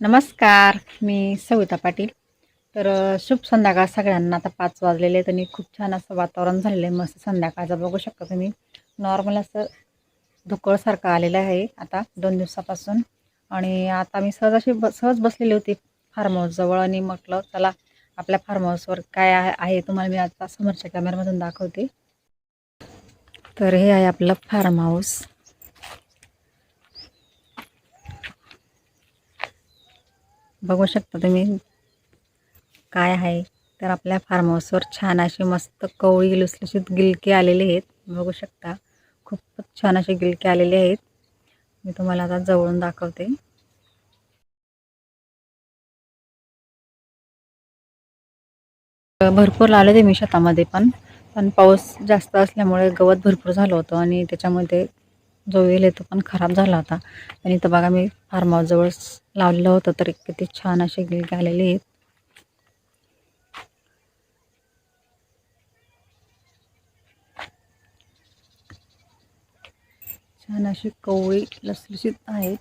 नमस्कार मी सविता पाटील. तर शुभ संध्याकाळ सगळ्यांना. आता पाच वाजलेले आहेत आणि खूप छान असं वातावरण झालेलं आहे. मस्त संध्याकाळचं बघू शकता तुम्ही. नॉर्मल असं धुकळसारखं आलेलं आहे आता दोन दिवसापासून. आणि आता मी सहज अशी ब सहज बसलेली होती फार्म हाऊसजवळ आणि म्हटलं चला आपल्या फार्म हाऊसवर काय आहे तुम्हाला मी आता समोरच्या कॅमेऱ्यामधून दाखवते. तर हे आहे आपलं फार्म हाऊस बघू शकता तुम्ही. काय आहे? तर आपल्या फार्म हाऊसवर छान अशी मस्त कवळी लुसलुशीत गिलके आलेले आहेत. बघू शकता. खूपच छान असे गिलके आलेले आहेत. मी तुम्हाला आता जवळून दाखवते. भरपूर लावले होते मी शेतामध्ये पण. पण पाऊस जास्त असल्यामुळे गवत भरपूर झालं होतं आणि त्याच्यामध्ये जो वेल आहे तो पण खराब झाला होता. आणि इथं बघा मी फार्म हाऊसजवळ लावलेलं होतं तर किती छान असे गिलके आलेले आहेत. छान अशी कवळी लसलशीत आहेत.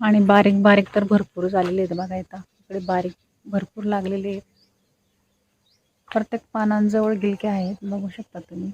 आणि बारीक बारीक तर भरपूर झालेले आहेत बघा इथं. इकडे बारीक भरपूर लागलेले आहेत. प्रत्येक पानांजवळ गिलके आहेत बघू शकता तुम्ही.